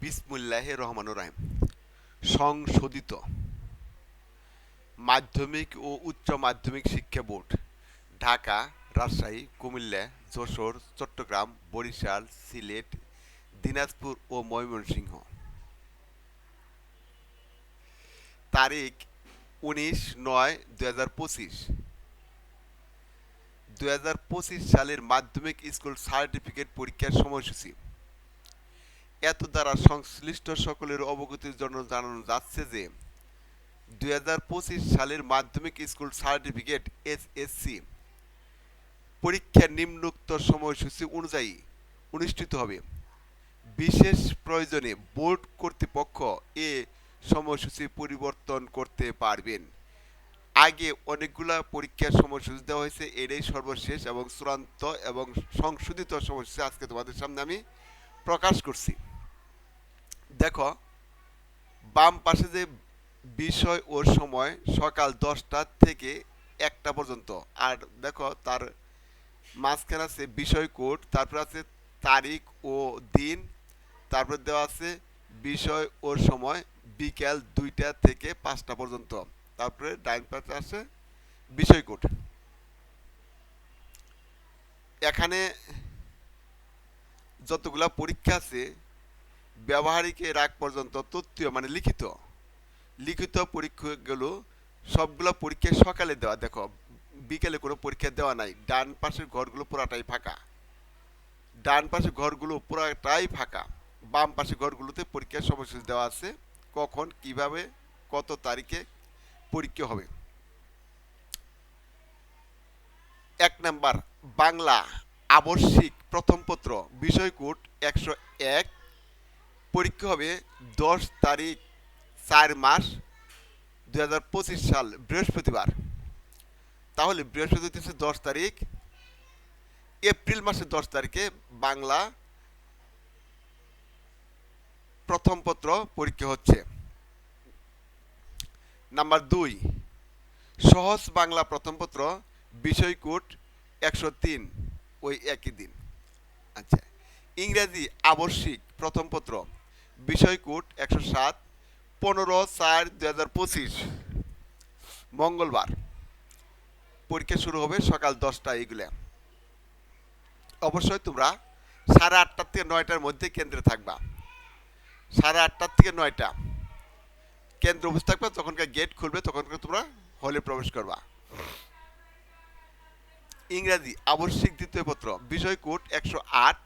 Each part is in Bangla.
বিসমুল্লাহ রহমানুর রাহিম। সংশোধিত মাধ্যমিক ও উচ্চ মাধ্যমিক শিক্ষা বোর্ড, ঢাকা, রাজশাহী, কুমিল্লা, যশোর, চট্টগ্রাম, বরিশাল, সিলেট, দিনাজপুর ও ময়মনসিংহ। তারিখ উনিশ নয় দুই হাজার পঁচিশ পঁচিশ সালের মাধ্যমিক স্কুল সার্টিফিকেট পরীক্ষার সময়সূচি। এত দ্বারা সংশ্লিষ্ট সকলের অবগতির জন্য জানানো যাচ্ছে যে, দুই হাজার পঁচিশ সালের মাধ্যমিক স্কুল সার্টিফিকেট এসএসসি পরীক্ষা নিম্নোক্ত সময়সূচি অনুযায়ী অনুষ্ঠিত হবে। বিশেষ প্রয়োজনে বোর্ড কর্তৃপক্ষ এ সময়সূচি পরিবর্তন করতে পারবেন। আগে অনেকগুলা পরীক্ষার সময়সূচি দেওয়া হয়েছে, এটাই সর্বশেষ এবং চূড়ান্ত এবং সংশোধিত সময়সূচি আজকে তোমাদের সামনে আমি প্রকাশ করছি। দেখো, বাম পাশে যে বিষয় ওর সময় সকাল দশটা থেকে একটা পর্যন্ত। আর দেখো, তার মাঝখানে আছে বিষয় কোড, তারপর আছে তারিখ ও দিন, তারপর দেওয়া আছে বিষয় ওর সময় বিকেল দুইটা থেকে পাঁচটা পর্যন্ত। তারপরে ডাইন পাশে আছে বিষয় কোড। এখানে যতগুলা পরীক্ষা আছে ব্যবহারিকের আগ পর্যন্ত তথ্য মানে লিখিত। লিখিত পরীক্ষাগুলো সবগুলো পরীক্ষা সকালে দেওয়া। দেখো, বিকেলে কোনো পরীক্ষা দেওয়া নাই। ডান পাশের ঘরগুলো পুরাটাই ফাঁকা। ডান পাশের ঘরগুলো পুরাটাই ফাঁকা। বাম পাশের ঘরগুলোতে পরীক্ষার সময়সূচি দেওয়া আছে। কখন, কীভাবে, কত তারিখে পরীক্ষা হবে। এক নাম্বার, বাংলা আবশ্যিক প্রথম পত্র বিষয় কোড একশো এক পরীক্ষা হবে দশ তারিখ চার মাস দুই হাজার পঁচিশ সাল, বৃহস্পতিবার। তাহলে বৃহস্পতি হচ্ছে দশ তারিখ, এপ্রিল মাসের দশ তারিখে বাংলা প্রথম পত্র পরীক্ষা হচ্ছে। নাম্বার দুই, সহজ বাংলা প্রথম পত্র, বিষয় কোড একশো তিন, ওই একই দিন। আচ্ছা ইংরেজি আবশ্যিক প্রথম পত্র। বিষয় কোড একশো সাত, পনেরো চার দু হাজার পঁচিশ। মঙ্গলবার পরীক্ষা শুরু হবে সকাল দশটা এইগুলো অবশ্যই তোমরা সাড়ে আটটার থেকে নয়টার মধ্যে কেন্দ্রে থাকবা। সাড়ে আটটার থেকে নয়টা। কেন্দ্র উপস্থিত থাকবে তখনকার গেট খুলবে তখনকার তোমরা হলে প্রবেশ করবা। ইংরাজি আবশ্যিক দ্বিতীয় পত্র বিষয় একশো আট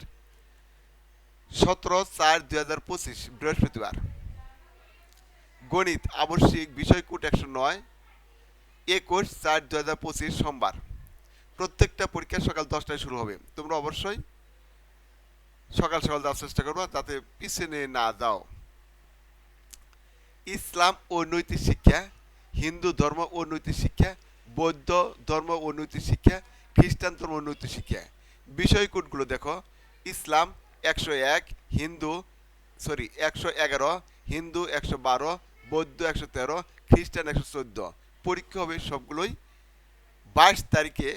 সতেরো চার দুই হাজার পঁচিশ, বৃহস্পতিবার। গণিত আবশ্যিক বিষয় কোড একশো নয়, একুশ চার দু হাজার পঁচিশ সোমবার। প্রত্যেকটা পরীক্ষা সকাল দশটায় শুরু হবে। তোমরা অবশ্যই সকাল সকাল যাওয়ার চেষ্টা করবা, যাতে পিছনে না যাও। ইসলাম ও নৈতিক শিক্ষা, হিন্দু ধর্ম ও নৈতিক শিক্ষা, বৌদ্ধ ধর্ম ও নৈতিক শিক্ষা, খ্রিস্টান ধর্ম ও নৈতিক শিক্ষা। বিষয় কোডগুলো দেখো। ইসলাম একশো এক, হিন্দু, সরি, একশো এগারো, হিন্দু একশো বারো, বৌদ্ধ একশো তেরো, খ্রিস্টান একশো চোদ্দ। পরীক্ষা হবে সবগুলোই বাইশ তারিখে,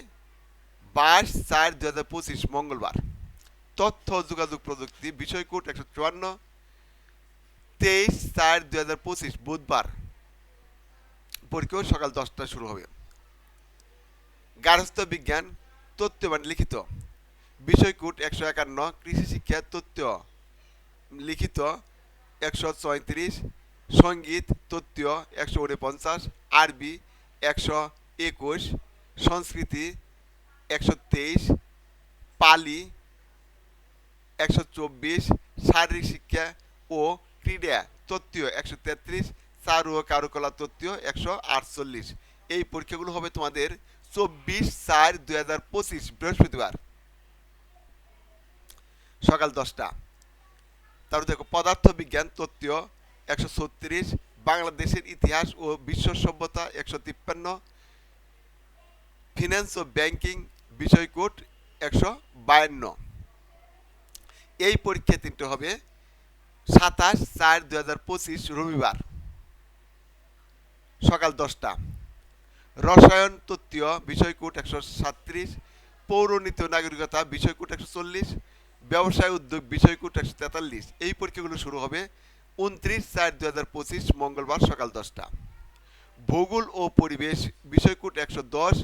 বাইশ চার দু হাজার পঁচিশ, মঙ্গলবার। তথ্য যোগাযোগ প্রযুক্তি বিষয় কোড একশো চুয়ান্ন, তেইশ চার দু হাজার পঁচিশ, বুধবার। পরীক্ষা সকাল দশটায় শুরু হবে। গার্হস্থ্য বিজ্ঞান তথ্য মানে লিখিত। বিষয় কোড একশো একান্ন, কৃষি শিক্ষা তথ্য, লিখিত একশো ছয়ত্রিশ, সংগীত তথ্য একশো উনপঞ্চাশ, আরবি একশো একুশ, সংস্কৃতি একশো তেইশ, পালি একশো চব্বিশ, শারীরিক শিক্ষা ও ক্রীড়া তথ্য একশো তেত্রিশ, চারু ও কারুকলা তথ্য একশো আটচল্লিশ। এই পরীক্ষাগুলো হবে তোমাদের চব্বিশ চার দুই হাজার পঁচিশ বৃহস্পতিবার। সকাল দশটা। তারপর দেখো পদার্থ বিজ্ঞান একশো ছত্রিশ, বাংলাদেশের ইতিহাস ও বিশ্ব সভ্যতা, একশো তিপ্পান্ন ফিনান্স ও ব্যাংকিং বিষয় কোড একশো বায়ান্ন। এই পরীক্ষা তিনটে হবে, সাতাশ চার দু হাজার পঁচিশ, রবিবার, সকাল দশটা। রসায়ন, তত্ত্বীয় বিষয় কোড একশো সাতত্রিশ পৌরনীতি নাগরিকতা বিষয় কোড একশো চল্লিশ ব্যবসায় উদ্যোগ বিষয়কুট একশো তেতাল্লিশ। এই পরীক্ষাগুলো শুরু হবে উনত্রিশ চার দু হাজার পঁচিশ মঙ্গলবার সকাল দশটা। ভূগোল ও পরিবেশ বিষয়কুট একশো দশ।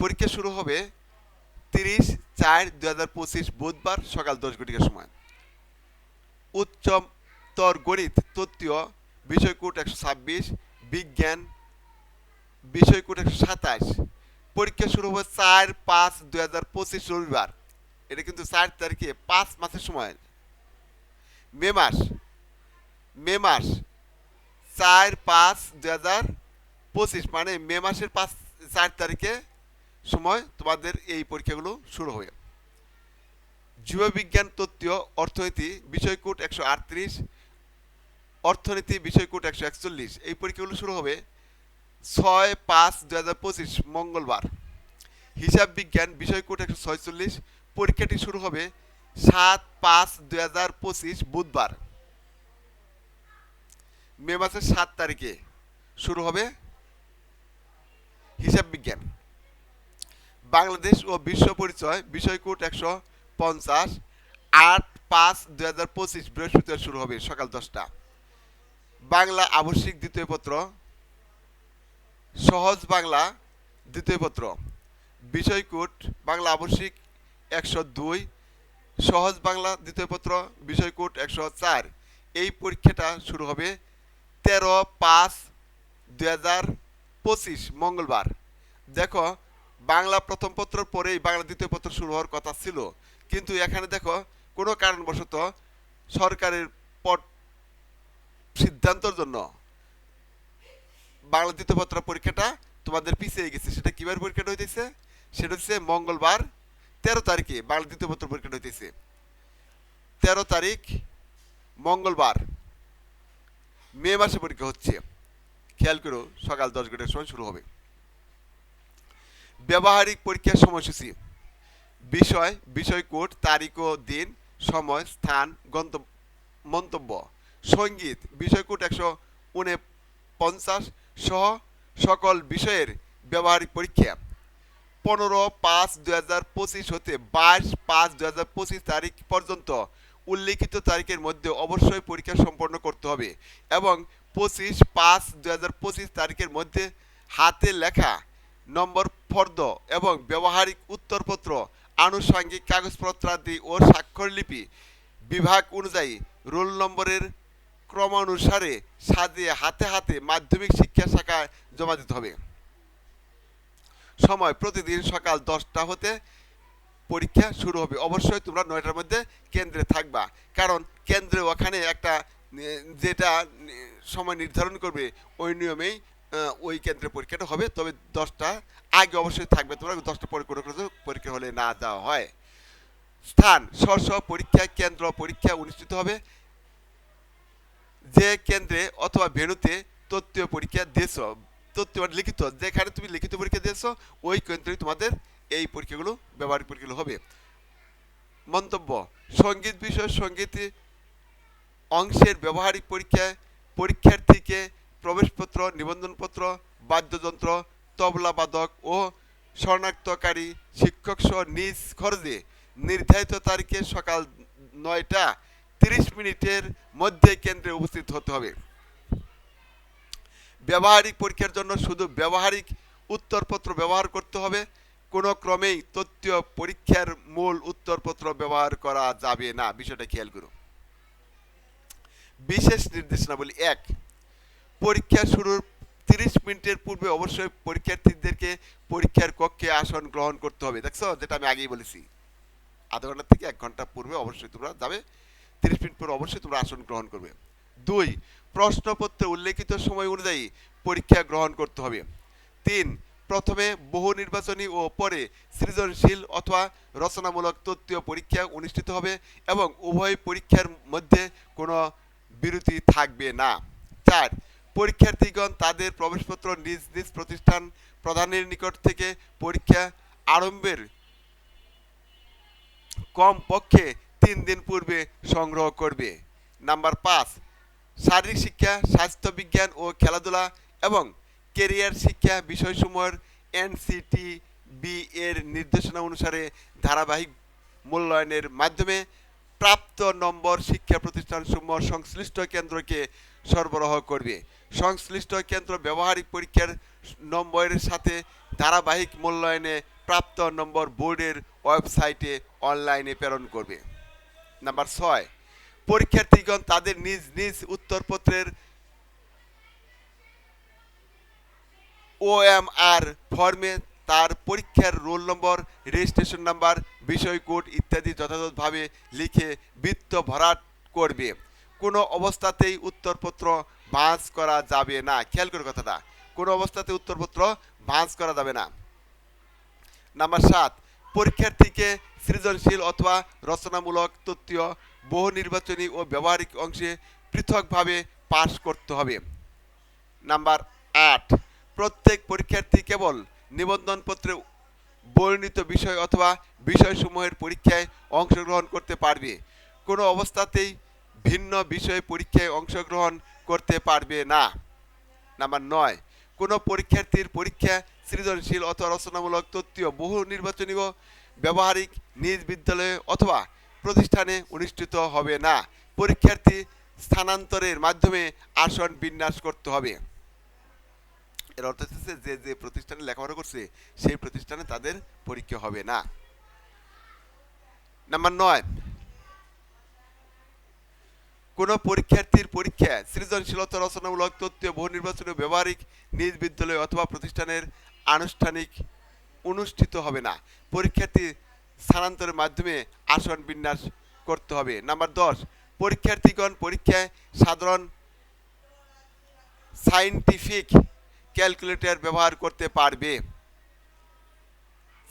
পরীক্ষা শুরু হবে তিরিশ চার দু হাজার পঁচিশ বুধবার সকাল দশ ঘটিকার সময়। উচ্চতর গণিত, তত্ত্বীয় বিষয়কুট একশো ছাব্বিশ, বিজ্ঞান বিষয়কুট একশো সাতাশ। পরীক্ষা শুরু হবে চার পাঁচ দু হাজার পঁচিশ রবিবার। এটা কিন্তু চার তারিখে, পাঁচ মাসের সময়। মে মাস মে মাস চার পাঁচ দুই হাজার পঁচিশ মানে মে মাসের পাঁচ, চার তারিখে সময় তোমাদের এই পরীক্ষাগুলো শুরু হবে। জীববিজ্ঞান তত্ত্বীয় অর্থনীতি, বিষয়কূট একশো আটত্রিশ, অর্থনীতি, বিষয়কূট একশো একচল্লিশ। এই পরীক্ষাগুলো শুরু হবে ছয় পাঁচ দু হাজার পঁচিশ, মঙ্গলবার। হিসাব বিজ্ঞান, বিষয়কূট একশো ছয়চল্লিশ পরীক্ষাটি শুরু হবে সাত পাঁচ দু হাজার পঁচিশ বুধবার। মে মাসের সাত তারিখে শুরু হবে হিসাব বিজ্ঞান। বাংলাদেশ ও বিশ্ব পরিচয় বিষয়কূট একশো পঞ্চাশ আট পাঁচ দুই হাজার পঁচিশ বৃহস্পতিবার শুরু হবে সকাল দশটা। বাংলা আবশ্যিক দ্বিতীয় পত্র, সহজ বাংলা দ্বিতীয় পত্র, বিষয়কূট বাংলা আবশ্যিক একশো দুই, সহজ বাংলা দ্বিতীয় পত্র বিষয়কূট একশো চার। এই পরীক্ষাটা শুরু হবে তেরো পাঁচ দুই হাজার পঁচিশ, মঙ্গলবার। দেখো, বাংলা প্রথম পত্র পরেই বাংলা দ্বিতীয় পত্র শুরু হওয়ার কথা ছিল। কিন্তু এখানে দেখো, কোনো কারণবশত সরকারের পট সিদ্ধান্তর জন্য বাংলা দ্বিতীয় পত্র পরীক্ষাটা তোমাদের পিছিয়ে গেছে। সেটা কীভাবে পরীক্ষাটা হইতেছে? সেটা হচ্ছে মঙ্গলবার তেরো তারিখে বাংলা দ্বিতীয় পত্র পরীক্ষাটা হইতেছে। তেরো তারিখ, মঙ্গলবার, মে মাসে পরীক্ষা হচ্ছে। খেয়াল করো, সকাল দশ ঘটার সময় শুরু হবে। ব্যবহারিক পরীক্ষার সময়সূচি। বিষয় বিষয় কোড, তারিখ ও দিন, সময়, স্থান গন্তব্য মন্তব্য। সংগীত, বিষয় কোড একশো উনপঞ্চাশ সহ সকল বিষয়ের ব্যবহারিক পরীক্ষা। পনেরো পাঁচ দু হাজার পঁচিশ হতে বাইশ পাঁচ দু হাজার পঁচিশ তারিখ পর্যন্ত উল্লিখিত তারিখের মধ্যে অবশ্যই পরীক্ষা সম্পন্ন করতে হবে এবং পঁচিশ পাঁচ দু হাজার পঁচিশ তারিখের মধ্যে হাতে লেখা নম্বর, ফর্দ এবং ব্যবহারিক উত্তরপত্র, আনুষঙ্গিক কাগজপত্রাদি ও স্বাক্ষরলিপি বিভাগ অনুযায়ী রোল নম্বরের ক্রমানুসারে সাজিয়ে হাতে হাতে মাধ্যমিক শিক্ষা শাখায় জমা দিতে হবে। সময় প্রতিদিন সকাল দশটা হতে পরীক্ষা শুরু হবে। অবশ্যই তোমরা নয়টার মধ্যে কেন্দ্রে থাকবা। কারণ কেন্দ্রে ওখানে একটা যেটা সময় নির্ধারণ করবে, ওই নিয়মেই ওই কেন্দ্রে পরীক্ষাটা হবে। তবে দশটা আগে অবশ্যই থাকবে তোমরা দশটা পরে কোনো পরীক্ষা হলে না যাওয়া হয়। স্থান স্ব পরীক্ষা, কেন্দ্র পরীক্ষা অনুষ্ঠিত হবে। যে কেন্দ্রে অথবা ভেনুতে তত্ত্বীয় পরীক্ষা দিয়েছ তত্ত্বীয় মানে লিখিত, যেখানে তুমি লিখিত পরীক্ষা দিয়েছ, ওই কেন্দ্রে তোমাদের এই পরীক্ষাগুলো, ব্যবহারিক পরীক্ষাগুলো হবে। মন্তব্য, সংগীত বিষয় সংগীত অংশের ব্যবহারিক পরীক্ষায় পরীক্ষার্থীকে প্রবেশপত্র, নিবন্ধনপত্র, বাদ্যযন্ত্র তবলাবাদক ও শরণাক্তকারী শিক্ষক সহ নিজ খরচে নির্ধারিত তারিখে সকাল নয়টা তিরিশ মিনিটের মধ্যে কেন্দ্রে উপস্থিত হতে হবে। ব্যবহারিক পরীক্ষার জন্য শুধু ব্যবহারিক উত্তরপত্র ব্যবহার করতে হবে। কোনো ক্রমেই তথ্য পরীক্ষার মূল উত্তরপত্র ব্যবহার করা যাবে না। বিষয়টা খেয়াল করুন বিশেষ নির্দেশনাবলী এক, পরীক্ষা শুরুর তিরিশ মিনিটের পূর্বে অবশ্যই পরীক্ষার্থীদেরকে পরীক্ষার কক্ষে আসন গ্রহণ করতে হবে। দেখছ? যেটা আমি আগেই বলেছি। আধা ঘণ্টা থেকে এক ঘণ্টা পূর্বে অবশ্যই তোমরা যাবে। তিরিশ মিনিট পরে অবশ্যই তোমরা আসন গ্রহণ করবে। দুই প্রশ্নপত্রে উল্লেখিত সময় অনুযায়ী পরীক্ষা গ্রহণ করতে হবে। তিন, প্রথমে বহু নির্বাচনী ও পরে সৃজনশীল অথবা রচনামূলক তত্ত্বীয় পরীক্ষা অনুষ্ঠিত হবে এবং উভয় পরীক্ষার মধ্যে কোনো বিরতি থাকবে না। চার, পরীক্ষার্থীগণ তাদের প্রবেশপত্র নিজ নিজ প্রতিষ্ঠান প্রধানের নিকট থেকে পরীক্ষা আরম্ভের কম পক্ষে তিন দিন পূর্বে সংগ্রহ করবে। নাম্বার পাঁচ শারীরিক শিক্ষা স্বাস্থ্য বিজ্ঞান ও খেলাধুলা এবং কেরিয়ার শিক্ষা বিষয়সমূহের এনসিটি বি এর নির্দেশনা অনুসারে ধারাবাহিক মূল্যায়নের মাধ্যমে প্রাপ্ত নম্বর শিক্ষা প্রতিষ্ঠানসমূহ সংশ্লিষ্ট কেন্দ্রকে সরবরাহ করবে। সংশ্লিষ্ট কেন্দ্র ব্যবহারিক পরীক্ষার নম্বরের সাথে ধারাবাহিক মূল্যায়নে প্রাপ্ত নম্বর বোর্ডের ওয়েবসাইটে অনলাইনে প্রেরণ করবে। নাম্বার ছয়। পরীক্ষার্থীগণ তাদের নিজ নিজ উত্তরপত্রের ওএমআর ফর্মে তার পরীক্ষার রোল নম্বর রেজিস্ট্রেশন নাম্বার বিষয় কোড ইত্যাদি যথাযথভাবে লিখে বৃত্ত ভরাট করবে। কোনো অবস্থাতেই উত্তরপত্র ভাঁজ করা যাবে না। খেয়াল করে কথাটা। কোনো অবস্থাতে উত্তরপত্র ভাঁজ করা যাবে না। নাম্বার সাত, পরীক্ষার্থীকে সৃজনশীল অথবা রচনামূলক তত্ত্বীয় বহু নির্বাচনী ও ব্যবহারিক অংশে পৃথকভাবে পাশ করতে হবে। নাম্বার আট, প্রত্যেক পরীক্ষার্থী কেবল নিবন্ধনপত্রে বর্ণিত বিষয় অথবা বিষয়সমূহের পরীক্ষায় অংশগ্রহণ করতে পারবে। কোনো অবস্থাতেই ভিন্ন বিষয়ে পরীক্ষায় অংশগ্রহণ করতে পারবে না। নাম্বার নয়, কোনো পরীক্ষার্থীর পরীক্ষা সৃজনশীল অথবা রচনামূলক তত্ত্বীয় বহু নির্বাচনী ও ব্যবহারিক নিজ বিদ্যালয়ে অথবা প্রতিষ্ঠানে অনুষ্ঠিত হবে না। পরীক্ষার্থী স্থানান্তরের মাধ্যমে আসন বিন্যাস করতে হবে। এর অর্থ হচ্ছে যে যে প্রতিষ্ঠানে লেখাপড়া করছে, সেই প্রতিষ্ঠানে তাদের পরীক্ষা হবে না। নাম্বার নয়, কোনো পরীক্ষার্থীর পরীক্ষা সৃজনশীলতা, রচনামূলক তথ্য বহু নির্বাচনী ব্যবহারিক, নিজ বিদ্যালয় অথবা প্রতিষ্ঠানের আনুষ্ঠানিক অনুষ্ঠিত হবে না। পরীক্ষার্থী স্থানান্তরের মাধ্যমে আসন বিন্যাস করতে হবে। নাম্বার দশ, পরীক্ষার্থীগণ পরীক্ষায় সাধারণ সাইন্টিফিক ক্যালকুলেটর ব্যবহার করতে পারবে।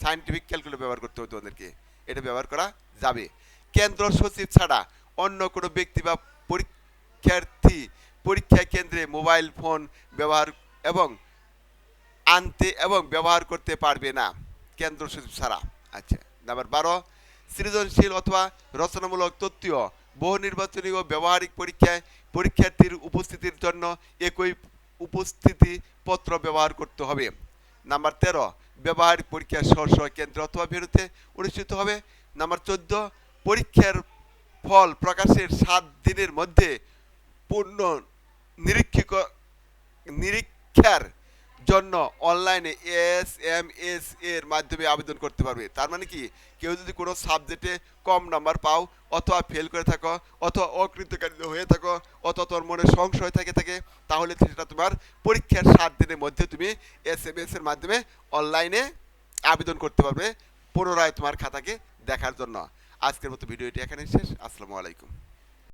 সাইন্টিফিক ক্যালকুলেটর ব্যবহার করতে হবে তোমাদেরকে। এটা ব্যবহার করা যাবে। কেন্দ্র সচিব ছাড়া অন্য কোনো ব্যক্তি বা পরীক্ষার্থী পরীক্ষা কেন্দ্রে মোবাইল ফোন ব্যবহার এবং আনতে এবং ব্যবহার করতে পারবে না। কেন্দ্র সচিব ছাড়া। আচ্ছা। নাম্বার বারো, সৃজনশীল অথবা রচনামূলক তত্ত্বীয় বহু নির্বাচনী ও ব্যবহারিক পরীক্ষায় পরীক্ষার্থীর উপস্থিতির জন্য একই উপস্থিতি পত্র ব্যবহার করতে হবে। নাম্বার তেরো, ব্যবহারিক পরীক্ষা স্ব স্ব কেন্দ্র অথবা বিরুদ্ধে অনুষ্ঠিত হবে। নাম্বার চোদ্দ, পরীক্ষার ফল প্রকাশের সাত দিনের মধ্যে পূর্ণ নিরীক্ষিক নিরীক্ষার জন্য অনলাইনে এস এম এস এর মাধ্যমে আবেদন করতে পারবে। তার মানে কি? কেউ যদি কোনো সাবজেক্টে কম নাম্বার পাও, অথবা ফেল করে থাকো, অথবা অকৃতকার্য হয়ে থাকো, অথবা তোর মনে সংশয় থাকে থাকে, তাহলে সেটা তোমার পরীক্ষার সাত দিনের মধ্যে তুমি এস এম এস এর মাধ্যমে অনলাইনে আবেদন করতে পারবে পুনরায় তোমার খাতাকে দেখার জন্য। আজকের মতো ভিডিওটি এখানে শেষ। আসসালামু আলাইকুম।